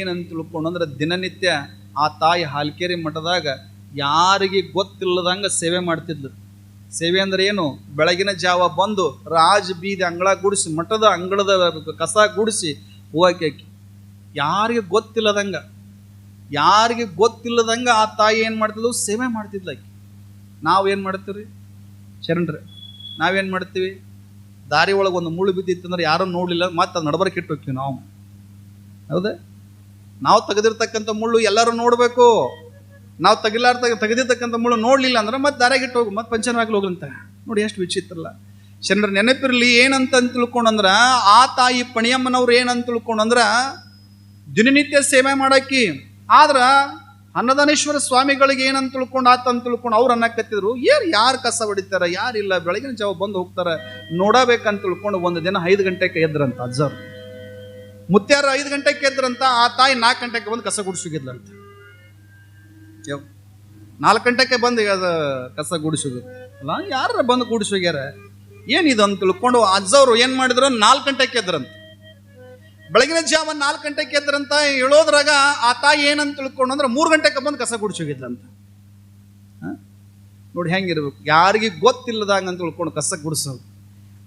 ಏನಂತ ತಿಳ್ಕೊಂಡು ಅಂದ್ರೆ ದಿನನಿತ್ಯ ಆ ತಾಯಿ ಹಾಲ್ಕೇರಿ ಮಠದಾಗ ಯಾರಿಗೆ ಗೊತ್ತಿಲ್ಲದಂಗ ಸೇವೆ ಮಾಡ್ತಿದ್ಲು. ಸೇವೆ ಅಂದ್ರೆ ಏನು? ಬೆಳಗಿನ ಜಾವ ಬಂದು ರಾಜ ಬೀದಿ ಅಂಗಳ ಗುಡಿಸಿ, ಮಠದ ಅಂಗಳದ ಕಸ ಗುಡಿಸಿ ಹೂವಾಕಿ ಯಾರಿಗೆ ಗೊತ್ತಿಲ್ಲದಂಗ ಯಾರಿಗೆ ಗೊತ್ತಿಲ್ಲದಂಗ ಆ ತಾಯಿ ಏನು ಮಾಡ್ತಿದ್ಲು? ಸೇವೆ ಮಾಡ್ತಿದ್ಲು ಆಕೆ. ನಾವು ಏನು ಮಾಡ್ತೀವಿ ಶರಣರೇ ನಾವೇನು ಮಾಡ್ತೀವಿ? ದಾರಿ ಒಳಗೆ ಒಂದು ಮುಳ್ಳು ಬಿದ್ದಿತ್ತಂದ್ರೆ ಯಾರೂ ನೋಡಲಿಲ್ಲ, ಮತ್ತೆ ಅದು ನಡಬರ್ಕೆ ಇಟ್ಟು ಹೋಗ್ತೀವಿ ನಾವು. ಹೌದಾ? ನಾವು ತೆಗೆದಿರ್ತಕ್ಕಂಥ ಮುಳ್ಳು ಎಲ್ಲರೂ ನೋಡಬೇಕು. ನಾವು ತೆಗಿಲಾರ್ದ, ತೆಗೆದಿರ್ತಕ್ಕಂಥ ಮುಳ್ಳು ನೋಡಲಿಲ್ಲ ಅಂದ್ರೆ ಮತ್ತೆ ದಾರಾಗಿಟ್ಟು ಹೋಗು, ಮತ್ತೆ ಪಂಚನವಾಗ್ಲಿ ಹೋಗ್ಲಂತ. ನೋಡಿ ಎಷ್ಟು ವಿಚಿತ್ರಲ್ಲ. ಶನರ ನೆನಪಿರಲಿ ಏನಂತ ತಿಳ್ಕೊಂಡಂದ್ರ, ಆ ತಾಯಿ ಪಣಿಯಮ್ಮನವ್ರು ಏನಂತ ತಿಳ್ಕೊಂಡಂದ್ರ, ದಿನನಿತ್ಯ ಸೇವೆ ಮಾಡಾಕಿ, ಆದ್ರ ಅನ್ನದಾನೇಶ್ವರ ಸ್ವಾಮಿಗಳಿಗೆ ಏನಂತ ತಿಳ್ಕೊಂಡು ಆತ ಅಂತ ತಿಳ್ಕೊಂಡು ಅವ್ರು ಅನ್ನಕತ್ತಿದ್ರು ಏರ್ ಯಾರು ಕಸ ಹೊಡಿತಾರ, ಯಾರಿಲ್ಲ, ಬೆಳಗಿನ ಜಾವ ಬಂದು ಹೋಗ್ತಾರೆ, ನೋಡಬೇಕಂತ ತಿಳ್ಕೊಂಡು ಒಂದು ದಿನ ಐದು ಗಂಟೆಗೆ ಎದ್ರಂತ ಅಜ್ಜರು. ಮುತ್ಯಾರ ಐದು ಗಂಟೆಗೆ ಎದ್ರಂತ ಆ ತಾಯಿ ನಾಲ್ಕು ಗಂಟೆಗೆ ಬಂದು ಕಸ ಗುಡಿಸಿಗಿದ್ಲಂತ ನಾಲ್ಕು ಗಂಟೆಗೆ ಬಂದು ಕಸ ಗುಡಿಸೋದು ಅಲ್ಲ ಯಾರ ಬಂದು ಏನು ಏನಿದು ಅಂತ ತಿಳ್ಕೊಂಡು ಅಜ್ಜವ್ರು ಏನು ಮಾಡಿದ್ರು? ನಾಲ್ಕು ಗಂಟೆಗೆ ಎದ್ರಂತ. ಬೆಳಗಿನ ಜಾವ ನಾಲ್ಕು ಗಂಟೆಗೆ ಎದ್ರಂತ ಹೇಳೋದ್ರಾಗ ಆ ತಾಯಿ ಏನಂತ ತಿಳ್ಕೊಂಡು ಅಂದ್ರೆ ಮೂರು ಗಂಟೆಗೆ ಬಂದು ಕಸ ಗುಡಿಸೋಗಿದ್ಲಂತ? ನೋಡಿ ಹೆಂಗಿರ್ಬೇಕು. ಯಾರಿಗೆ ಗೊತ್ತಿಲ್ಲದಂಗ ಅಂತ ತಿಳ್ಕೊಂಡು ಕಸ ಗುಡಿಸೋದು.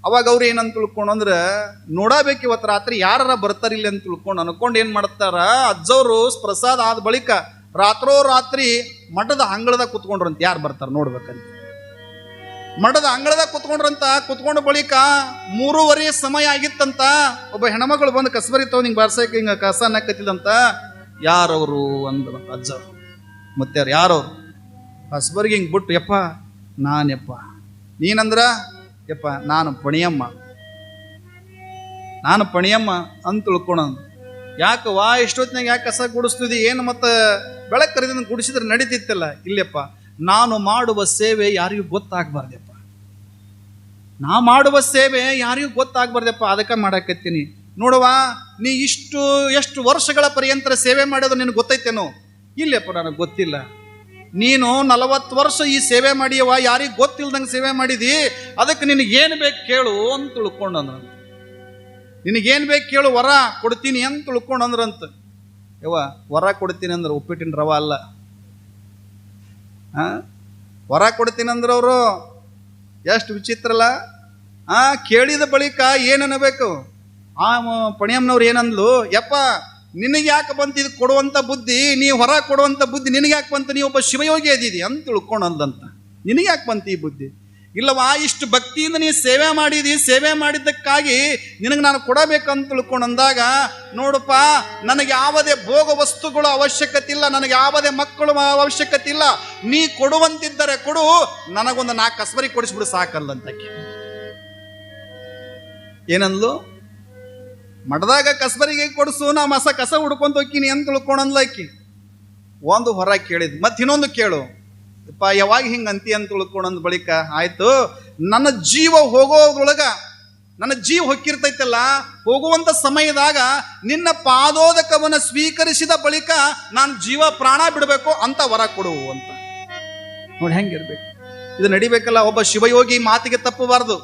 ಅವಾಗ ಅವ್ರು ಏನಂತ ತಿಳ್ಕೊಂಡು ಅಂದ್ರೆ, ನೋಡಬೇಕು ಇವತ್ತು ರಾತ್ರಿ ಯಾರ ಬರ್ತಾರಿಲ್ಲ ಅಂತ ತಿಳ್ಕೊಂಡು ಅನ್ಕೊಂಡು ಏನು ಮಾಡ್ತಾರ? ಅಜ್ಜವರು ಪ್ರಸಾದ ಆದ ಬಳಿಕ ರಾತ್ರೋ ರಾತ್ರಿ ಮಠದ ಅಂಗಳದಾಗ ಕುತ್ಕೊಂಡ್ರಂತ ಯಾರು ಬರ್ತಾರೆ ನೋಡ್ಬೇಕಂತ. ಮಠದ ಅಂಗಳದಾಗ ಕುತ್ಕೊಂಡ್ರಂತ, ಕುತ್ಕೊಂಡ ಬಳಿಕ ಮೂರುವರೆ ಸಮಯ ಆಗಿತ್ತಂತ, ಒಬ್ಬ ಹೆಣ್ಮಗಳು ಬಂದು ಕಸಬರಿ ನಿಂಗೆ ಬಾರ್ಸಕ್ಕೆ ಹಿಂಗೆ ಕಸ ಅನ್ನಕತ್ತಿದಂತ ಯಾರವರು ಅಂದ್ರು ಅಜ್ಜವ್ರು. ಮತ್ತೆ ಯಾರು ಯಾರವ್ರು? ಕಸಬರಿಗೆ ಹಿಂಗೆ ಬಿಟ್ಟು, ಯಪ್ಪ ನಾನೆಪ್ಪ ನೀನಂದ್ರ ಯಪ್ಪ, ನಾನು ಪಣಿಯಮ್ಮ. ನಾನು ಪಣಿಯಮ್ಮ ಅಂತ ತಿಳ್ಕೊಣ ಯಾಕೆ ವಾ, ಇಷ್ಟೊತ್ತಿನಾಗ ಯಾಕೆ ಕಸ ಗುಡಿಸ್ತಿದ್ದಿ? ಏನು ಮತ್ತೆ ಬೆಳಕು ಕರೆದಿಂದ ಗುಡಿಸಿದ್ರೆ ನಡೀತಿತ್ತಲ್ಲ. ಇಲ್ಲಪ್ಪ, ನಾನು ಮಾಡುವ ಸೇವೆ ಯಾರಿಗೂ ಗೊತ್ತಾಗಬಾರ್ದಪ್ಪ. ನಾ ಮಾಡುವ ಸೇವೆ ಯಾರಿಗೂ ಗೊತ್ತಾಗಬಾರ್ದಪ್ಪ, ಅದಕ್ಕೆ ಮಾಡಾಕತ್ತೀನಿ. ನೋಡುವ, ನೀ ಇಷ್ಟು, ಎಷ್ಟು ವರ್ಷಗಳ ಪರ್ಯಂತರ ಸೇವೆ ಮಾಡೋದು ನಿನಗೆ ಗೊತ್ತೈತೇನೋ? ಇಲ್ಲಪ್ಪ, ನನಗೆ ಗೊತ್ತಿಲ್ಲ. ನೀನು ನಲವತ್ತು ವರ್ಷ ಈ ಸೇವೆ ಮಾಡಿಯವ, ಯಾರಿಗೆ ಗೊತ್ತಿಲ್ದಂಗೆ ಸೇವೆ ಮಾಡಿದಿ? ಅದಕ್ಕೆ ನಿನಗೇನು ಬೇಕು ಕೇಳು ಅಂತ ತಿಳ್ಕೊಂಡಂದ್ರ ನಿನಗೇನು ಬೇಕು ಕೇಳು, ವರ ಕೊಡ್ತೀನಿ ಅಂತ ತಿಳ್ಕೊಂಡಂದ್ರಂತ. ಯವ್ವ, ವರ ಕೊಡ್ತೀನಿ ಅಂದ್ರೆ ಉಪ್ಪಿಟ್ಟಿನ ರವ ಅಲ್ಲ. ವರ ಕೊಡ್ತೀನಿ ಅಂದ್ರೆ ಅವರು ಎಷ್ಟು ವಿಚಿತ್ರಲ್ಲ? ಆ, ಕೇಳಿದ ಬಳಿಕ ಏನನ್ನಬೇಕು ಆ ಪಣಿಯಮ್ಮನವ್ರು ಏನಂದ್ಲು, ಯಪ್ಪ ನಿನಗೆ ಯಾಕೆ ಬಂತು ಇದು ಕೊಡುವಂಥ ಬುದ್ಧಿ? ನೀ ಹೊರ ಕೊಡುವಂಥ ಬುದ್ಧಿ ನಿನಗೆ ಯಾಕೆ ಬಂತು? ನೀ ಒಬ್ಬ ಶಿವಯೋಗಿ ಅದಿದಿ ಅಂತ ತಿಳ್ಕೊಂಡು ಅಂದಂತ. ನಿನಗೆ ಯಾಕೆ ಬಂತು ಈ ಬುದ್ಧಿ? ಇಲ್ಲವಾ, ಇಷ್ಟು ಭಕ್ತಿಯಿಂದ ನೀ ಸೇವೆ ಮಾಡಿದಿ, ಸೇವೆ ಮಾಡಿದ್ದಕ್ಕಾಗಿ ನಿನಗೆ ನಾನು ಕೊಡಬೇಕಂತ ತಿಳ್ಕೊಂಡು ಅಂದಾಗ, ನೋಡಪ್ಪ, ನನಗೆ ಯಾವುದೇ ಭೋಗ ವಸ್ತುಗಳು ಅವಶ್ಯಕತೆ ಇಲ್ಲ, ನನಗೆ ಯಾವುದೇ ಮಕ್ಕಳು ಅವಶ್ಯಕತೆ ಇಲ್ಲ. ನೀ ಕೊಡುವಂತಿದ್ದರೆ ಕೊಡು, ನನಗೊಂದು ನಾಲ್ಕು ಕಸ್ಬರಿ ಕೊಡಿಸ್ಬಿಡು ಸಾಕಲ್ಲಂತಕ್ಕೆ ಏನಂದ್ಲು? ಮಠದಾಗ ಕಸಬರಿಗೆ ಕೊಡಿಸು? ನಾ ಮಸ ಕಸ ಹುಡ್ಕೊಂತ ಹೋಗ್ತೀನಿ ಅಂತ ತಿಳ್ಕೊಂಡಂದ್ಲ ಆಕಿ. ಒಂದು ಹೊರ ಕೇಳಿದ್, ಮತ್ತೆ ಇನ್ನೊಂದು ಕೇಳು. ಅಪ್ಪ ಯಾವಾಗ ಹಿಂಗೆ ಅಂತಿ ಅಂತ ತಿಳ್ಕೊಂಡಂದ್ ಬಳಿಕ ಆಯ್ತು, ನನ್ನ ಜೀವ ಹೋಗೋದ್ರೊಳಗ, ನನ್ನ ಜೀವ ಹೊಕ್ಕಿರ್ತೈತಲ್ಲ, ಹೋಗುವಂತ ಸಮಯದಾಗ ನಿನ್ನ ಪಾದೋದಕವನ್ನು ಸ್ವೀಕರಿಸಿದ ಬಳಿಕ ನಾನು ಜೀವ ಪ್ರಾಣ ಬಿಡಬೇಕು ಅಂತ ವರ ಕೊಡು ಅಂತ. ನೋಡಿ ಹೆಂಗಿರ್ಬೇಕು. ಇದು ನಡಿಬೇಕಲ್ಲ, ಒಬ್ಬ ಶಿವಯೋಗಿ ಮಾತಿಗೆ ತಪ್ಪಬಾರ್ದು.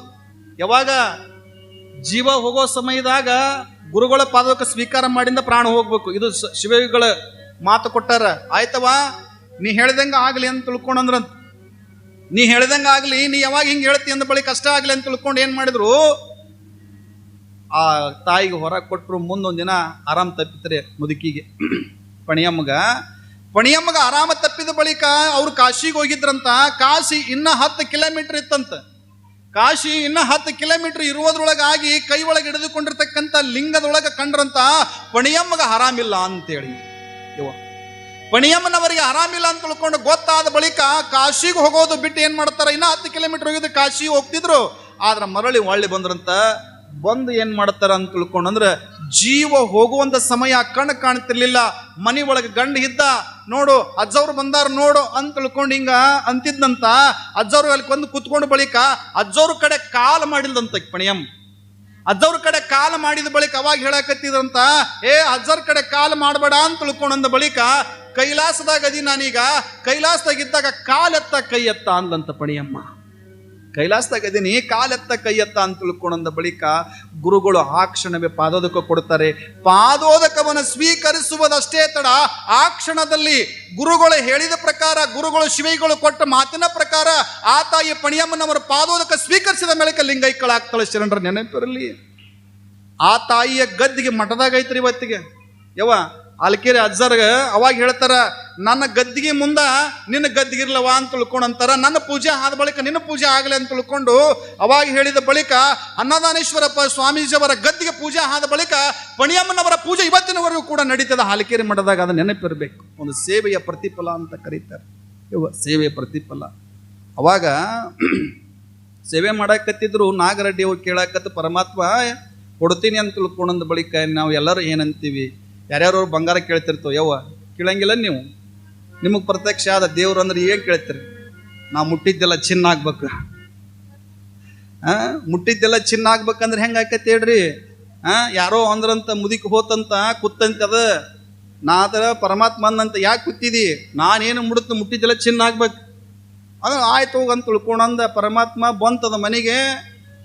ಯಾವಾಗ ಜೀವ ಹೋಗೋ ಸಮಯದಾಗ ಗುರುಗಳ ಪಾದಕ ಸ್ವೀಕಾರ ಮಾಡಿಂದ ಪ್ರಾಣ ಹೋಗ್ಬೇಕು. ಇದು ಶಿವಗಳ ಮಾತು ಕೊಟ್ಟಾರ. ಆಯ್ತವಾ? ನೀ ಹೇಳ್ದಂಗ ಆಗಲಿ ಅಂತ ತಿಳ್ಕೊಂಡಂದ್ರಂತ ನೀ ಹೇಳ್ದಂಗ ಆಗಲಿ, ನೀ ಯಾವಾಗ ಹಿಂಗೆ ಹೇಳ್ತಿ ಅಂದ ಬಳಿ ಕಷ್ಟ ಆಗಲಿ ಅಂತ ತಿಳ್ಕೊಂಡು ಏನು ಮಾಡಿದ್ರು? ಆ ತಾಯಿಗೆ ಹೊರ ಕೊಟ್ಟರು ಮುಂದೊಂದು ದಿನ ಆರಾಮ್ ತಪ್ಪಿತ್ರೆ ಮುದುಕಿಗೆ. ಪಣಿಯಮ್ಮಗ ಪಣಿಯಮ್ಮಗ ಆರಾಮ ತಪ್ಪಿದ ಬಳಿಕ ಅವ್ರು ಕಾಶಿಗೆ ಹೋಗಿದ್ರಂತ. ಕಾಶಿ ಇನ್ನ ಹತ್ತು ಕಿಲೋಮೀಟರ್ ಇತ್ತಂತ. ಕಾಶಿ ಇನ್ನ ಹತ್ತು ಕಿಲೋಮೀಟರ್ ಇರುವುದ್ರೊಳಗಾಗಿ ಕೈ ಒಳಗೆ ಹಿಡಿದುಕೊಂಡಿರ್ತಕ್ಕಂಥ ಲಿಂಗದೊಳಗೆ ಕಂಡ್ರಂತ ಪಣಿಯಮ್ಮಗ ಆರಾಮಿಲ್ಲ ಅಂತೇಳಿ. ಇವ ಪಣಿಯಮ್ಮನವರಿಗೆ ಆರಾಮಿಲ್ಲ ಅಂತ ತಿಳ್ಕೊಂಡು ಗೊತ್ತಾದ ಬಳಿಕ ಕಾಶಿಗೆ ಹೋಗೋದು ಬಿಟ್ಟು ಏನು ಮಾಡ್ತಾರೆ? ಇನ್ನ ಹತ್ತು ಕಿಲೋಮೀಟರ್ ಹೋಗಿದ್ದು ಕಾಶಿ ಹೋಗ್ತಿದ್ರು. ಆದ್ರೆ ಮರಳಿ ಒಳ್ಳೆ ಬಂದ್ರಂತ ಬಂದು ಏನು ಮಾಡ್ತಾರ ಅಂತ ತಿಳ್ಕೊಂಡು ಅಂದ್ರೆ ಜೀವ ಹೋಗುವಂತ ಸಮಯ ಕಣ್ಣು ಕಾಣ್ತಿರ್ಲಿಲ್ಲ. ಮನೆ ಒಳಗೆ ಗಂಡ ಇದ್ದ, ನೋಡು, ಅಜ್ಜವ್ರು ಬಂದಾರ ನೋಡು ಅಂತ ತಿಳ್ಕೊಂಡು ಹಿಂಗ ಅಂತಿದ್ನಂತ, ಅಜ್ಜವ್ರು ಅಲ್ಲಿ ಬಂದು ಕುತ್ಕೊಂಡು ಬಳಿಕ ಅಜ್ಜವ್ರ ಕಡೆ ಕಾಲ್ ಮಾಡಿಲ್ದಂತ ಪಣಿಯಮ್ಮ ಅಜ್ಜವ್ರ ಕಡೆ ಕಾಲ್ ಮಾಡಿದ ಬಳಿಕ ಅವಾಗ ಹೇಳಕತ್ತಿದಂತ ಏ ಅಜ್ಜರ ಕಡೆ ಕಾಲ್ ಮಾಡಬೇಡ ಅಂತ ತಿಳ್ಕೊಂಡಂದ ಬಳಿಕ ಕೈಲಾಸದಾಗ ಅದಿ ನಾನೀಗ, ಕೈಲಾಸದಾಗ ಇದ್ದಾಗ ಕಾಲ್ ಎತ್ತ ಕೈ ಎತ್ತ ಅಂದಂತ ಪಣಿಯಮ್ಮ. ಕೈಲಾಸದಾಗ ಇದ್ದೀನಿ ಕಾಲೆತ್ತ ಕೈಯತ್ತ ಅಂತ ತಿಳ್ಕೊಂಡ ಬಳಿಕ ಗುರುಗಳು ಆ ಕ್ಷಣವೇ ಪಾದೋದಕ ಕೊಡ್ತಾರೆ. ಪಾದೋದಕವನ್ನು ಸ್ವೀಕರಿಸುವುದಷ್ಟೇ ತಡ, ಆ ಕ್ಷಣದಲ್ಲಿ ಗುರುಗಳು ಹೇಳಿದ ಪ್ರಕಾರ, ಗುರುಗಳು ಶಿವಿಗಳು ಕೊಟ್ಟ ಮಾತಿನ ಪ್ರಕಾರ ಆ ತಾಯಿ ಪಣಿಯಮ್ಮನವರ ಪಾದೋದಕ ಸ್ವೀಕರಿಸಿದ ಮೇಲೆ ಲಿಂಗೈಕ್ಕಳಾಗ್ತಾಳೆ ಶರಣರ ನೆನಪಿರಲಿ. ಆ ತಾಯಿಯ ಗದ್ದಿಗೆ ಮಠದಾಗ ಐತ್ರಿ ಇವತ್ತಿಗೆ. ಯವ್ವ ಅಲ್ಕೇರಿ ಅಜ್ಜರ್ಗ ಅವಾಗ ಹೇಳ್ತಾರ, ನನ್ನ ಗದ್ದಿಗೆ ಮುಂದ ನಿನ್ನ ಗದ್ದಿಗಿರ್ಲವ ಅಂತ ತಿಳ್ಕೊಂಡು ಅಂತಾರ. ನನ್ನ ಪೂಜೆ ಆದ ಬಳಿಕ ನಿನ್ನ ಪೂಜೆ ಆಗಲಿ ಅಂತ ತಿಳ್ಕೊಂಡು ಅವಾಗ ಹೇಳಿದ ಬಳಿಕ ಅನ್ನದಾನೇಶ್ವರಪ್ಪ ಸ್ವಾಮೀಜಿಯವರ ಗದ್ದಿಗೆ ಪೂಜೆ ಆದ ಬಳಿಕ ಪಣಿಯಮ್ಮನವರ ಪೂಜೆ ಇವತ್ತಿನವರೆಗೂ ಕೂಡ ನಡೀತದ. ಹಾಲಿಕೇರಿ ಮಠದಾಗ ಅದು ನೆನಪಿರಬೇಕು. ಒಂದು ಸೇವೆಯ ಪ್ರತಿಫಲ ಅಂತ ಕರೀತಾರೆ. ಇವ ಸೇವೆಯ ಪ್ರತಿಫಲ. ಅವಾಗ ಸೇವೆ ಮಾಡಾಕತ್ತಿದ್ರು ನಾಗರೆಡ್ಡಿ ಕೇಳಾಕತ್ತ, ಪರಮಾತ್ಮ, ಕೊಡ್ತೀನಿ ಅಂತ ತಿಳ್ಕೊಂಡ ಬಳಿಕ ನಾವು ಎಲ್ಲರೂ ಏನಂತೀವಿ? ಯಾರ್ಯಾರು ಬಂಗಾರ ಕೇಳ್ತಿರ್ತೋ ಯವ್ವ, ಕೇಳಂಗಿಲ್ಲ ನೀವು. ನಿಮಗೆ ಪ್ರತ್ಯಕ್ಷ ಆದ ದೇವ್ರು ಅಂದ್ರೆ ಏನು ಕೇಳ್ತೀರಿ? ನಾವು ಮುಟ್ಟಿದ್ದೆಲ್ಲ ಚಿನ್ನ ಆಗ್ಬೇಕು. ಆ, ಮುಟ್ಟಿದ್ದೆಲ್ಲ ಚಿನ್ನ ಆಗ್ಬೇಕಂದ್ರೆ ಹೆಂಗೆ ಆಕೈತಿ ಹೇಳ್ರಿ? ಆ, ಯಾರೋ ಅಂದ್ರಂತ ಮುದಿಕ್ ಹೋತಂತ ಕುತ್ತಂತ ಅದ. ನಾ ಅದರ ಪರಮಾತ್ಮ ಅಂದಂತ ಯಾಕೆ ಕುತ್ತಿದಿ ನಾನೇನು ಮುಡುತ್ತ ಮುಟ್ಟಿದ್ದೆಲ್ಲ ಚಿನ್ನ ಆಗ್ಬೇಕು. ಅದು ಆಯ್ತು ಹೋಗಂತ ಅಂತ ತಿಳ್ಕೊಂಡಂದ ಪರಮಾತ್ಮ ಬಂತದ ಮನೆಗೆ.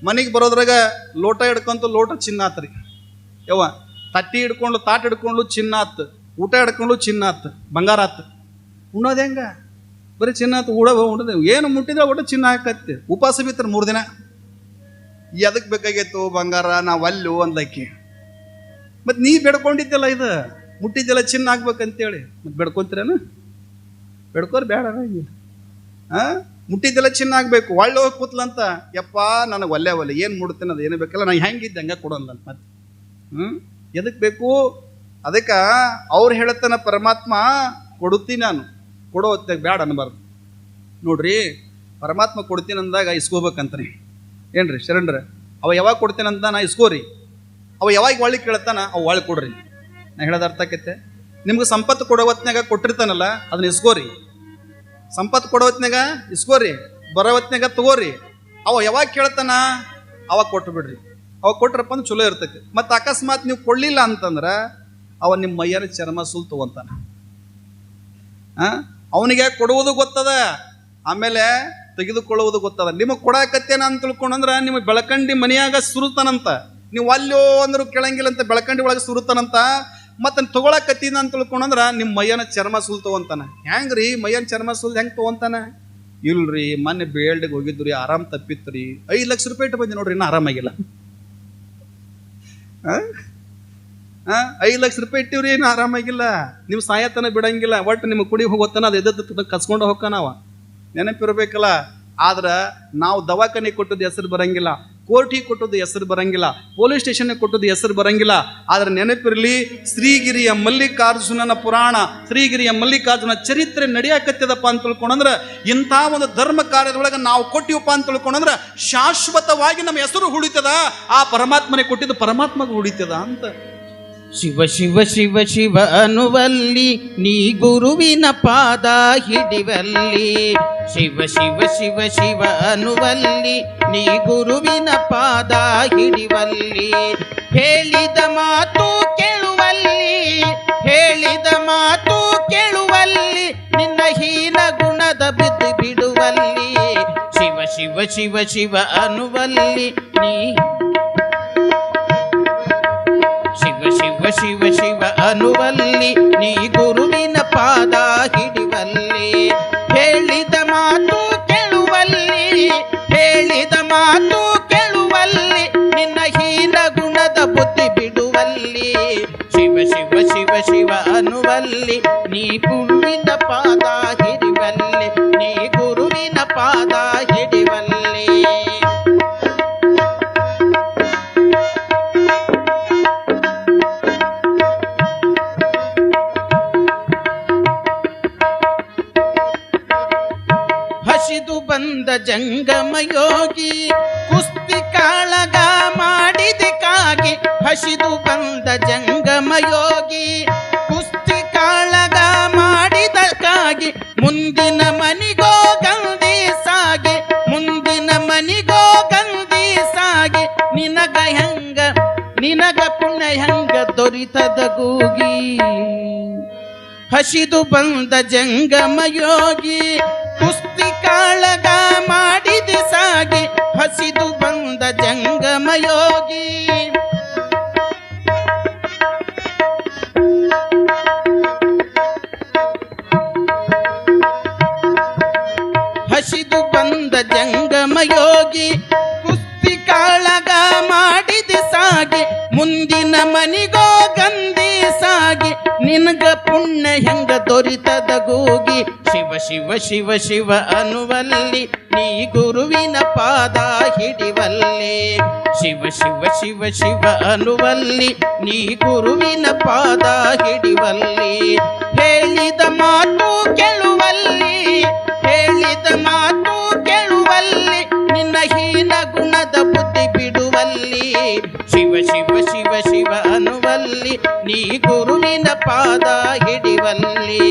ಮನೆಗೆ ಬರೋದ್ರಾಗ ಲೋಟ ಹಿಡ್ಕೊಂತ ಲೋಟ ಚಿನ್ನ ಆತ್ರಿ. ಯವ್ವ ತಟ್ಟಿ ಹಿಡ್ಕೊಂಡು, ತಾಟ್ ಹಿಡ್ಕೊಂಡು ಚಿನ್ನ ಆತ್. ಊಟ ಹಿಡ್ಕೊಂಡು ಚಿನ್ನ ಆತ್. ಬಂಗಾರ ಆತ್. ಉಣ್ಣೋದು ಹೆಂಗ? ಬರೀ ಚಿನ್ನ ಆತು ಉಡ ಏನು ಮುಟ್ಟಿದ್ರೆ ಒಟ್ಟು ಚಿನ್ನ ಹಾಕತ್ತೆ. ಉಪವಾಸ ಬಿತ್ತಾರೆ ಮೂರು ದಿನ. ಎದಕ್ಕೆ ಬೇಕಾಗಿತ್ತು ಬಂಗಾರ, ನಾವು ಅಲ್ಲು ಅಂದಕ್ಕೆ ಮತ್ತೆ ನೀ ಬೆಡ್ಕೊಂಡಿದ್ದಲ್ಲ ಇದು. ಮುಟ್ಟಿದ್ದೆಲ್ಲ ಚಿನ್ನ ಆಗ್ಬೇಕಂತೇಳಿ ಮತ್ತೆ ಬೆಡ್ಕೊಂತೀರೇನು? ಬೆಡ್ಕೋರ್ ಬೇಡ ಹಾಂ ಮುಟ್ಟಿದ್ದೆಲ್ಲ ಚಿನ್ನ ಆಗ್ಬೇಕು ಒಳ್ಳೆ ಹೋಗಿ ಕೂತ್ಲಂತ, ಯಪ್ಪ, ನನಗೆ ಒಲ್ಲೆ ಒಲ್ಲೆ. ಏನು ಮುಡ್ತೇನೆ ಅದು? ಏನು ಬೇಕಲ್ಲ? ನಾನು ಹೆಂಗಿದ್ದೆ ಹಂಗೆ ಕೊಡೋಲ್ಲ ಮತ್ತೆ. ಹ್ಞೂ ಎದಕ್ಕೆ ಬೇಕು? ಅದಕ್ಕೆ ಅವ್ರು ಹೇಳತ್ತನ ಪರಮಾತ್ಮ ಕೊಡುತ್ತೀನಿ ನಾನು. ಕೊಡೋ ಹೊತ್ತಾಗ ಬೇಡ ಅನ್ನಬಾರ್ದು. ನೋಡ್ರಿ, ಪರಮಾತ್ಮ ಕೊಡ್ತೀನಿ ಅಂದಾಗ ಇಸ್ಕೋಬೇಕಂತಾನೆ ಏನ್ರಿ ಶರಣ್ರ? ಅವ ಯಾವಾಗ ಕೊಡ್ತೇನಂತ ನಾ ಇಸ್ಕೋರಿ. ಅವ ಯಾವಾಗ ಒಳ್ಳೆ ಕೇಳ್ತಾನ ಅವ ಒಳ್ಳೆ ಕೊಡ್ರಿ. ನಾ ಹೇಳೋದು ಅರ್ಥ ಆಕೈತೆ? ನಿಮ್ಗೆ ಸಂಪತ್ತು ಕೊಡೋ ಹೊತ್ನ್ಯಾಗ ಕೊಟ್ಟಿರ್ತಾನಲ್ಲ, ಅದನ್ನ ಇಸ್ಕೋರಿ. ಸಂಪತ್ತು ಕೊಡೋ ಹೊತ್ನ್ಯಾಗ ಇಸ್ಕೋರಿ. ಬರೋ ಹೊತ್ನ್ಯಾಗ ತಗೋರಿ. ಅವ ಯಾವಾಗ ಕೇಳ್ತಾನ ಅವಾಗ ಕೊಟ್ಟು ಬಿಡ್ರಿ ಅವಾಗ ಕೊಟ್ರಪ್ಪ ಅಂದ್ರೆ ಚಲೋ ಇರ್ತೈತಿ. ಮತ್ತೆ ಅಕಸ್ಮಾತ್ ನೀವು ಕೊಡ್ಲಿಲ್ಲ ಅಂತಂದ್ರೆ ಅವ ನಿಮ್ಮ ಮೈಯರ ಚರ್ಮ ಸುಲ್ ತಗೊಂತಾನ ಅವನಿಗೆ ಕೊಡುವುದು ಗೊತ್ತದ? ಆಮೇಲೆ ತೆಗೆದುಕೊಳ್ಳುವುದು ಗೊತ್ತದ. ನಿಮಗೆ ಕೊಡಾಕತ್ತೇನ ಅಂತ ತಿಳ್ಕೊಂಡ್ರೆ ನಿಮಗೆ ಬೆಳಕಂಡಿ ಮನೆಯಾಗ ಸುರುತನಂತ. ನೀವು ಅಲ್ಲೋ ಅಂದ್ರು ಕೇಳಂಗಿಲ್ಲ ಅಂತ ಬೆಳಕಂಡಿ ಒಳಗೆ ಸುರುತನಂತ. ಮತ್ತೆ ತಗೊಳಕತ್ತೀನ ಅಂತ ತಿಳ್ಕೊಂಡ್ರ ನಿಮ್ಮ ಮೈಯನ ಚರ್ಮ ಸುಲ್ ತಗೊಂತಾನ ಹೆಂಗ್ರಿ ಮೈಯನ ಚರ್ಮ ಸುಲ್ ಹೆಂಗ್ ತಗೊಂತಾನ ಇಲ್ರಿ, ಮೊನ್ನೆ ಬೇಲ್ಡಿಗೆ ಹೋಗಿದ್ರಿ ಆರಾಮ್ ತಪ್ಪಿತ್ರಿ. ಐದು ಲಕ್ಷ ರೂಪಾಯಿ ಇಟ್ಟು ಬಂದಿ ನೋಡ್ರಿ, ಇನ್ನೂ ಆರಾಮಾಗಿಲ್ಲ. ಐದು ಲಕ್ಷ ರೂಪಾಯಿ ಇಟ್ಟಿವ್ರಿ ಏನು ಆರಾಮಾಗಿಲ್ಲ. ನೀವು ಸಾಯತನ ಬಿಡಂಗಿಲ್ಲ. ಒಟ್ಟು ನಿಮಗೆ ಕುಡಿ ಹೋಗೋತನ ಅದು ಎದ್ದು ಕಸ್ಕೊಂಡು ಹೋಗ್ಕಾನವ ನೆನಪಿರ್ಬೇಕಲ್ಲ. ಆದ್ರೆ ನಾವು ದವಾಖಾನೆ ಕೊಟ್ಟದ್ದು ಹೆಸರು ಬರಂಗಿಲ್ಲ. ಕೋರ್ಟಿಗೆ ಕೊಟ್ಟದ್ದು ಹೆಸರು ಬರಂಗಿಲ್ಲ, ಪೊಲೀಸ್ ಸ್ಟೇಷನ್ಗೆ ಕೊಟ್ಟದ್ದು ಹೆಸರು ಬರಂಗಿಲ್ಲ. ಆದರೆ ನೆನಪಿರಲಿ, ಶ್ರೀಗಿರಿಯ ಮಲ್ಲಿಕಾರ್ಜುನನ ಪುರಾಣ, ಶ್ರೀಗಿರಿಯ ಮಲ್ಲಿಕಾರ್ಜುನ ಚರಿತ್ರೆ ನಡೆಯಾಕತ್ತದಪ್ಪ ಅಂತ ತಿಳ್ಕೊಂಡ್ರೆ ಇಂಥ ಒಂದು ಧರ್ಮ ಕಾರ್ಯದೊಳಗೆ ನಾವು ಕೊಟ್ಟಿವಪ್ಪ ಅಂತ ತಿಳ್ಕೊಂಡ್ರೆ ಶಾಶ್ವತವಾಗಿ ನಮ್ಮ ಹೆಸರು ಉಳಿತದ. ಆ ಪರಮಾತ್ಮನೆ ಕೊಟ್ಟಿದ್ದು ಪರಮಾತ್ಮಗೆ ಉಳಿತದ ಅಂತ. ಶಿವ ಶಿವ ಶಿವ ಶಿವ ಅನುವಲ್ಲಿ ನೀ ಗುರುವಿನ ಪಾದ ಹಿಡಿವಲ್ಲಿ. ಶಿವ ಶಿವ ಶಿವ ಶಿವ ಅನುವಲ್ಲಿ ನೀ ಗುರುವಿನ ಪಾದ ಹಿಡಿವಲ್ಲಿ. ಹೇಳಿದ ಮಾತು ಕೇಳುವಲ್ಲಿ, ಹೇಳಿದ ಮಾತು ಕೇಳುವಲ್ಲಿ ನಿನ್ನ ಹೀನ ಗುಣದ ಬಿದ್ದು ಬಿಡುವಲ್ಲಿ. ಶಿವ ಶಿವ ಶಿವ ಶಿವ ಅನುವಲ್ಲಿ ನೀ ಶಿವ ಶಿವ ಶಿವ ಶಿವ ಅನುವಲ್ಲಿ ನೀ ದೊರಿತದ ಗೂಗಿ. ಹಸಿದು ಬಂದ ಜಂಗಮ ಯೋಗಿ ಕುಸ್ತಿ ಕಾಳಗ ಮಾಡಿದ ಸಾಗಿ, ಹಸಿದು ಬಂದ ಜಂಗಮಯೋಗಿ. ಹಸಿದು ಬಂದ ಜಂಗಮ ಯೋಗಿ ಕುಸ್ತಿ ಕಾಳಗ ಮಾಡಿದ ಸಾಗಿ, ಮುಂದಿನ ಮನಿಗೋ ನಿನಗ ಪುಣ್ಯ ಹೆಂಗ ದೊರಿತದ ಗೂಗಿ? ಶಿವ ಶಿವ ಶಿವ ಶಿವ ಅನುವಲ್ಲಿ ನೀ ಗುರುವಿನ ಪಾದ ಹಿಡಿವಲ್ಲಿ. ಶಿವ ಶಿವ ಶಿವ ಶಿವ ಅನುವಲ್ಲಿ ನೀ ಗುರುವಿನ ಪಾದ ಹಿಡಿವಲ್ಲಿ. ಹೇಳಿದ ಮಾತು ಕೇಳುವಲ್ಲಿ, ಹೇಳಿದ ಮಾತು ಕೇಳುವಲ್ಲಿ ನಿನ್ನ ಹೀನ ಗುಣದ ಬುದ್ಧಿ ಬಿಡುವಲ್ಲಿ. ಶಿವ ಶಿವ ಶಿವ ಶಿವ ಅನುವಲ್ಲಿ ನೀ ಗುರುವಿನ ಪಾದ ಹಿಡಿವಲ್ಲಿ.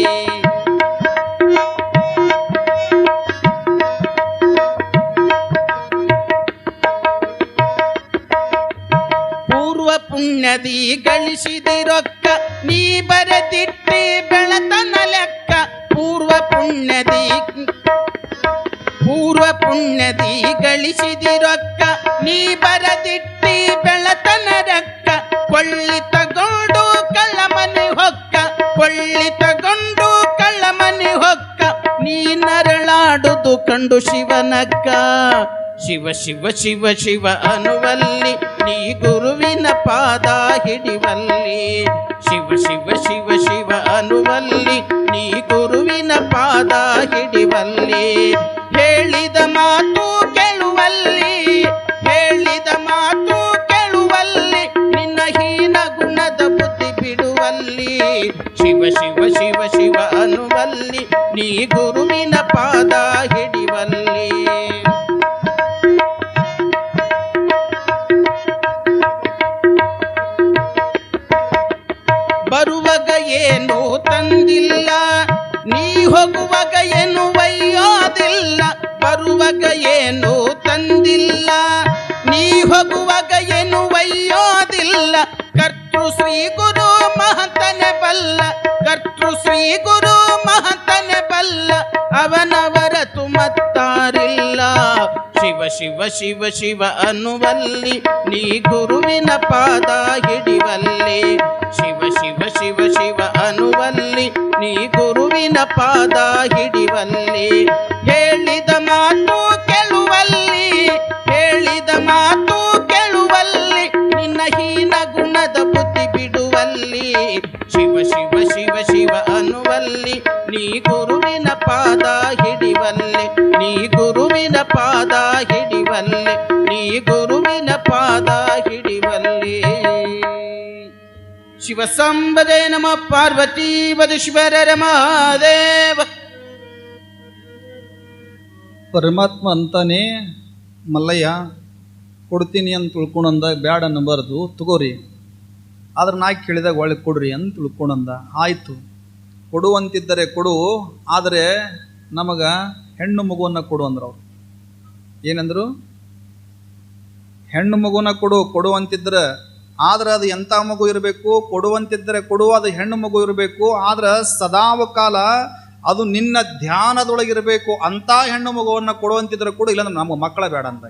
ಪೂರ್ವ ಪುಣ್ಯದಿ ಗಳಿಸಿದಿ ರೊಕ್ಕ ನೀ ಬರೆದಿಟ್ಟಿ ಬೆಳತನ ಲೆಕ್ಕ ಪೂರ್ವ ಪುಣ್ಯದಿ ಪೂರ್ವ ಪುಣ್ಯದಿ ಗಳಿಸಿದಿ ರೊಕ್ಕ ನೀ ಬರದಿಟ್ಟಿ ಕಂಡು ಶಿವನಕ್ಕ. ಶಿವ ಶಿವ ಶಿವ ಶಿವ ಅನುವಲ್ಲಿ, ನೀ ಗುರುವಿನ ಪಾದ ಹಿಡಿವಲ್ಲಿ. ಶಿವ ಶಿವ ಶಿವ ಶಿವ ಅನುವಲ್ಲಿ, ನೀ ಗುರುವಿನ ಪಾದ ಹಿಡಿವಲ್ಲಿ. ಹೇಳಿದ ಮಾತು ಕೇಳುವಲ್ಲಿ, ಹೇಳಿದ ಮಾತು ಕೇಳುವಲ್ಲಿ, ನಿನ್ನ ಹೀನ ಗುಣದ ಬುದ್ಧಿ ಬಿಡುವಲ್ಲಿ. ಶಿವ ಶಿವ ಶಿವ ಶಿವ ಅನುವಲ್ಲಿ, ನೀ ಗುರುವಿನ ಪಾದ ಬರುವಾಗ ಏನು ತಂದಿಲ್ಲ? ನೀ ಹೋಗುವಾಗ ಏನು ಒಯ್ಯೋದಿಲ್ಲ? ಕರ್ತೃ ಶ್ರೀ ಗುರು ಮಹತನೆ ಬಲ್ಲ. ಕರ್ತೃ ಶ್ರೀ ಗುರು ಮಹತನೆ ಬಲ್ಲ. ಅವನವರ ತುಮತ್ತಾರಿಲ್ಲ. ಶಿವ ಶಿವ ಶಿವ ಶಿವ ಅನ್ನುವಲ್ಲಿ ನೀ ಗುರುವಿನ ಪಾದ ಹಿಡಿವಲ್ಲಿ. ಶಿವ ಶಿವ ಶಿವ ಶಿವ ಅನ್ನುವಲ್ಲಿ ನೀ ಗುರುವಿನ ಪಾದ ಹಿಡಿವಲ್ಲಿ. ಹೇಳಿದ ಮಾತು ಕೆಳುವಲ್ಲಿ, ಹೇಳಿದ ಮಾತು ಕೆಳುವಲ್ಲಿ ನಿನ್ನ ಹೀನ ಗುಣದ ಬುದ್ಧಿ ಬಿಡುವಲ್ಲಿ. ಶಿವ ಶಿವ ಶಿವ ಶಿವ ಅನ್ನುವಲ್ಲಿ ನೀ ಗುರುವಿನ ಪಾದ ಹಿಡಿವಲ್ಲಿ. ನೀ ಗುರುವಿನ ಪಾದ ಹಿಡಿವಲ್ಲೆ, ನೀ ಗುರುವಿನ ಪಾದ ಹಿಡಿವಲ್ಲೆ. ಶಿವ ಸಂಬದೇ ನಮ, ಪಾರ್ವತಿ ವಧುಶ್ವರರ ಮಹಾದೇವ. ಪರಮಾತ್ಮ ಅಂತಾನೆ ಮಲ್ಲಯ್ಯ, ಕೊಡ್ತೀನಿ ಅಂತ ತಿಳ್ಕೊಂಡಂದಾಗ ಬ್ಯಾಡ ಅನ್ನಬಾರ್ದು ತಗೋರಿ. ಆದ್ರೆ ನಾ ಕೇಳಿದಾಗ ಒಳ್ಳೆ ಕೊಡ್ರಿ ಅಂತ ತಿಳ್ಕೊಂಡಂದ. ಆಯಿತು. ಕೊಡುವಂತಿದ್ದರೆ ಕೊಡು, ಆದರೆ ನಮಗೆ ಹೆಣ್ಣು ಮಗುವನ್ನು ಕೊಡು ಅಂದ್ರು ಅವರು. ಏನಂದರು? ಹೆಣ್ಣು ಮಗುನ ಕೊಡು ಕೊಡುವಂತಿದ್ರೆ ಆದ್ರೆ ಅದು ಎಂಥ ಮಗು ಇರಬೇಕು? ಕೊಡುವಂತಿದ್ದರೆ ಕೊಡುವ ಅದು ಹೆಣ್ಣು ಮಗು ಇರಬೇಕು. ಆದ್ರೆ ಸದಾವಕಾಲ ಅದು ನಿನ್ನ ಧ್ಯಾನದೊಳಗಿರಬೇಕು. ಅಂಥ ಹೆಣ್ಣು ಮಗುವನ್ನು ಕೊಡುವಂತಿದ್ರೆ ಕೊಡು, ಇಲ್ಲಾಂದ್ರೆ ನಮಗೆ ಮಕ್ಕಳ ಬೇಡ ಅಂದ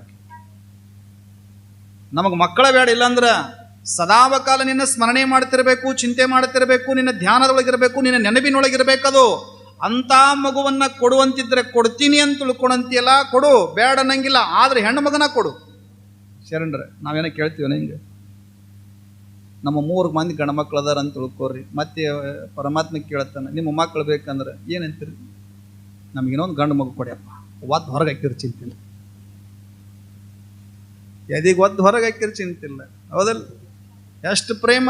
ನಮಗೆ ಮಕ್ಕಳ ಬೇಡ ಇಲ್ಲಾಂದ್ರೆ ಸದಾವಕಾಲ ನಿನ್ನ ಸ್ಮರಣೆ ಮಾಡ್ತಿರಬೇಕು, ಚಿಂತೆ ಮಾಡ್ತಿರಬೇಕು, ನಿನ್ನ ಧ್ಯಾನದೊಳಗಿರಬೇಕು, ನಿನ್ನ ನೆನಪಿನೊಳಗಿರ್ಬೇಕದು. ಅಂಥ ಮಗುವನ್ನು ಕೊಡುವಂತಿದ್ರೆ ಕೊಡ್ತೀನಿ ಅಂತ ತಿಳ್ಕೊಳಂತೀಯಲ್ಲ, ಕೊಡು. ಬೇಡ ಅನ್ನಂಗಿಲ್ಲ, ಆದ್ರೆ ಹೆಣ್ಣು ಮಗನ ಕೊಡು. ಶರಣರ, ನಾವೇನೋ ಕೇಳ್ತೀವಿ ಹಿಂಗೆ? ನಮ್ಮ ಮೂರು ಮಂದಿ ಗಂಡ ಮಕ್ಳು ಅದಾರ ಅಂತ ತಿಳ್ಕೊರಿ. ಮತ್ತೆ ಪರಮಾತ್ಮ ಕೇಳ್ತಾನೆ, ನಿಮ್ಮ ಮಕ್ಕಳು ಬೇಕಂದ್ರೆ ಏನಂತೀರಿ? ನಮ್ಗೆ ಇನ್ನೊಂದು ಗಂಡು ಮಗು ಕೊಡಿಯಪ್ಪ. ಒದ್ದು ಹೊರಗೆ ಹಾಕಿರ್ ಚಿಂತಿಲ್ಲ ಎದಿಗೆ ಒದ್ದು ಹೊರಗೆ ಹಾಕಿರ್ ಚಿಂತಿಲ್ಲ ಹೌದಲ್ಲ? ಎಷ್ಟು ಪ್ರೇಮ.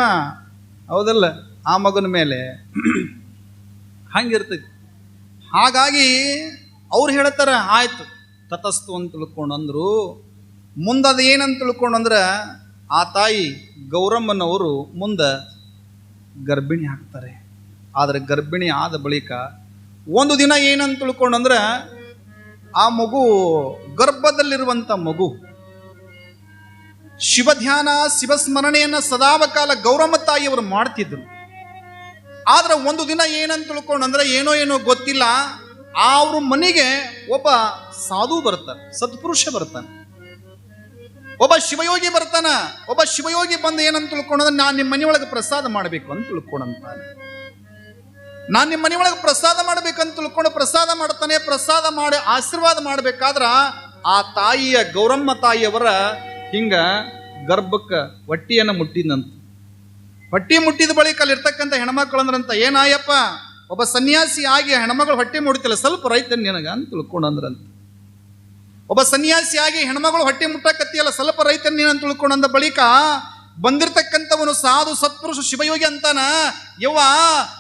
ಹೌದಲ್ಲ? ಆ ಮಗನ ಮೇಲೆ ಹಂಗಿರ್ತೈತಿ. ಹಾಗಾಗಿ ಅವ್ರು ಹೇಳ್ತಾರೆ, ಆಯ್ತು, ತತಸ್ತು ಅಂತ ತಿಳ್ಕೊಂಡು ಅಂದರು ಮುಂದದು ಏನಂತ ತಿಳ್ಕೊಂಡು ಅಂದ್ರೆ ಆ ತಾಯಿ ಗೌರಮ್ಮನವರು ಮುಂದೆ ಗರ್ಭಿಣಿ ಹಾಕ್ತಾರೆ. ಆದರೆ ಗರ್ಭಿಣಿ ಆದ ಬಳಿಕ ಒಂದು ದಿನ ಏನಂತ ತಿಳ್ಕೊಂಡು ಅಂದ್ರೆ ಆ ಮಗು ಗರ್ಭದಲ್ಲಿರುವಂಥ ಮಗು ಶಿವಧ್ಯಾನ, ಶಿವಸ್ಮರಣೆಯನ್ನು ಸದಾವಕಾಲ ಗೌರಮ್ಮ ತಾಯಿಯವರು ಮಾಡ್ತಿದ್ರು. ಆದ್ರೆ ಒಂದು ದಿನ ಏನಂತ ತಿಳ್ಕೊಂಡು ಅಂದ್ರೆ ಏನೋ ಏನೋ ಗೊತ್ತಿಲ್ಲ, ಅವ್ರ ಮನೆಗೆ ಒಬ್ಬ ಸಾಧು ಬರ್ತಾನೆ ಸತ್ಪುರುಷ ಬರ್ತಾನೆ ಒಬ್ಬ ಶಿವಯೋಗಿ ಬರ್ತಾನ ಒಬ್ಬ ಶಿವಯೋಗಿ ಬಂದು ಏನಂತ ತಿಳ್ಕೊಂಡ್ರೆ ನಾನು ನಿಮ್ಮ ಮನೆಯೊಳಗೆ ಪ್ರಸಾದ ಮಾಡಬೇಕು ಅಂತ ತಿಳ್ಕೊಂಡಂತಾನೆ ನಾನು ನಿಮ್ಮ ಮನೆಯೊಳಗೆ ಪ್ರಸಾದ ಮಾಡಬೇಕಂತ ತಿಳ್ಕೊಂಡು ಪ್ರಸಾದ ಮಾಡ್ತಾನೆ, ಪ್ರಸಾದ ಮಾಡಿ ಆಶೀರ್ವಾದ ಮಾಡಬೇಕಾದ್ರ ಆ ತಾಯಿಯ ಗೌರಮ್ಮ ತಾಯಿಯವರ ಹಿಂಗ ಗರ್ಭಕ್ಕ, ಹೊಟ್ಟಿಯನ್ನು ಮುಟ್ಟಿದಂತ ಹೊಟ್ಟಿ ಮುಟ್ಟಿದ ಬಳಿಕ ಅಲ್ಲಿ ಇರ್ತಕ್ಕಂಥ ಹೆಣ್ಮಕ್ಳು ಅಂದ್ರಂತ, ಏನಾಯಪ್ಪ, ಒಬ್ಬ ಸನ್ಯಾಸಿ ಆಗಿ ಹೆಣ್ಮಗಳು ಹೊಟ್ಟೆ ಮುಡ್ತಿಲ್ಲ, ಸ್ವಲ್ಪ ರೈತನ್ ನಿನಗ? ಅಂತ ತಿಳ್ಕೊಂಡಂದ್ರಂತ ಒಬ್ಬ ಸನ್ಯಾಸಿ ಆಗಿ ಹೆಣ್ಮಗಳು ಹೊಟ್ಟೆ ಮುಟ್ಟಕತ್ತಿಯಲ್ಲ, ಸ್ವಲ್ಪ ರೈತನ್ ನೀನು? ಅಂತ ತಿಳ್ಕೊಂಡಂದ ಬಳಿಕ ಬಂದಿರತಕ್ಕಂಥವನು ಸಾಧು ಸತ್ಪುರುಷ ಶಿವಯೋಗಿ ಅಂತಾನ? ಯವ್ವ,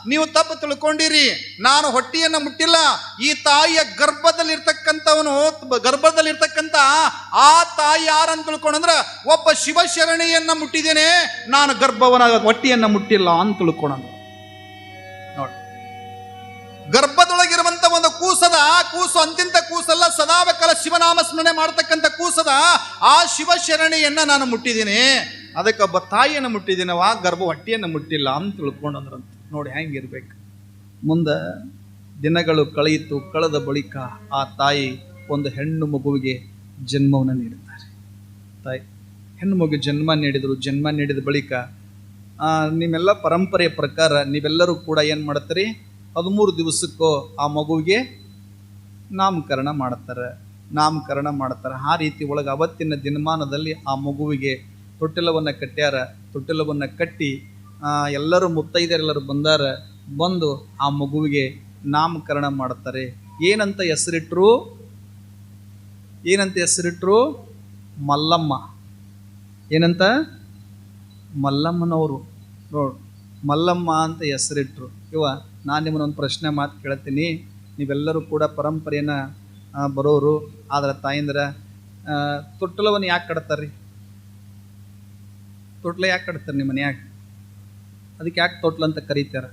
ನೀವು ತಪ್ಪು ತಿಳ್ಕೊಂಡಿರಿ. ನಾನು ಹೊಟ್ಟೆಯನ್ನ ಮುಟ್ಟಿಲ್ಲ. ಈ ತಾಯಿಯ ಗರ್ಭದಲ್ಲಿರ್ತಕ್ಕಂಥವನು, ಗರ್ಭದಲ್ಲಿರ್ತಕ್ಕಂಥ ಆ ತಾಯಿ ಯಾರಂತ ತಿಳ್ಕೊಂಡಂದ್ರ, ಒಬ್ಬ ಶಿವಶರಣೆಯನ್ನ ಮುಟ್ಟಿದ್ದೇನೆ. ನಾನು ಗರ್ಭವನ ಹೊಟ್ಟಿಯನ್ನ ಮುಟ್ಟಿಲ್ಲ ಅಂತ ತಿಳ್ಕೊಂಡ ನೋಡಿ. ಗರ್ಭದೊಳಗಿರುವಂತ ಒಂದು ಕೂಸದ ಕೂಸು ಅಂತಿಂತ ಕೂಸಲ್ಲ, ಸದಾವಕಾಲ ಶಿವನಾಮ ಸ್ಮರಣೆ ಮಾಡತಕ್ಕಂಥ ಕೂಸದ, ಆ ಶಿವಶರಣೆಯನ್ನ ನಾನು ಮುಟ್ಟಿದ್ದೀನಿ. ಅದಕ್ಕೆ ಒಬ್ಬ ತಾಯಿಯನ್ನು ಮುಟ್ಟಿದ್ದೀನವ ಗರ್ಭ ಹೊಟ್ಟೆಯನ್ನು ಮುಟ್ಟಿಲ್ಲ ಅಂತ ತಿಳ್ಕೊಂಡಂದ್ರಂತ ನೋಡಿ ಹೆಂಗಿರ್ಬೇಕು ಮುಂದೆ ದಿನಗಳು ಕಳೆಯಿತು, ಕಳೆದ ಬಳಿಕ ಆ ತಾಯಿ ಒಂದು ಹೆಣ್ಣು ಮಗುವಿಗೆ ಜನ್ಮವನ್ನು ನೀಡುತ್ತಾರೆ. ತಾಯಿ, ಹೆಣ್ಣು ಮಗು ಜನ್ಮ ನೀಡಿದರು, ಜನ್ಮ ನೀಡಿದ ಬಳಿಕ ನಿಮ್ಮೆಲ್ಲ ಪರಂಪರೆಯ ಪ್ರಕಾರ ನೀವೆಲ್ಲರೂ ಕೂಡ ಏನು ಮಾಡ್ತೀರಿ? ಹದಿಮೂರು ದಿವಸಕ್ಕೂ ಆ ಮಗುವಿಗೆ ನಾಮಕರಣ ಮಾಡ್ತಾರೆ. ನಾಮಕರಣ ಮಾಡ್ತಾರೆ. ಆ ರೀತಿ ಒಳಗೆ ಅವತ್ತಿನ ದಿನಮಾನದಲ್ಲಿ ಆ ಮಗುವಿಗೆ ತೊಟ್ಟಿಲವನ್ನು ಕಟ್ಟ್ಯಾರ ತೊಟ್ಟಿಲವನ್ನು ಕಟ್ಟಿ ಎಲ್ಲರೂ ಮುತ್ತೈದರೆಲ್ಲರೂ ಬಂದಾರ, ಬಂದು ಆ ಮಗುವಿಗೆ ನಾಮಕರಣ ಮಾಡ್ತಾರೆ. ಏನಂತ ಹೆಸರಿಟ್ರು? ಏನಂತ ಹೆಸರಿಟ್ರು? ಮಲ್ಲಮ್ಮ. ಏನಂತ? ಮಲ್ಲಮ್ಮನವರು. ನೋಡು, ಮಲ್ಲಮ್ಮ ಅಂತ ಹೆಸರಿಟ್ರು. ಇವ, ನಾನು ನಿಮ್ಮನ್ನೊಂದು ಪ್ರಶ್ನೆ ಮಾತು ಕೇಳ್ತೀನಿ. ನೀವೆಲ್ಲರೂ ಕೂಡ ಪರಂಪರೆಯನ್ನು ಬರೋರು. ಆದ್ರೆ ತಾಯಂದ್ರ ತೊಟ್ಟಲವನ್ನು ಯಾಕೆ ಕಟ್ತಾರೆ ತೊಟ್ಲ ಯಾಕೆ ಕಟ್ತಾರೆ ನಿಮ್ಮ ಮನ್ಯಾಗ? ಅದಕ್ಕೆ ಯಾಕೆ ತೊಟ್ಲ ಅಂತ ಕರೀತಾರೆ?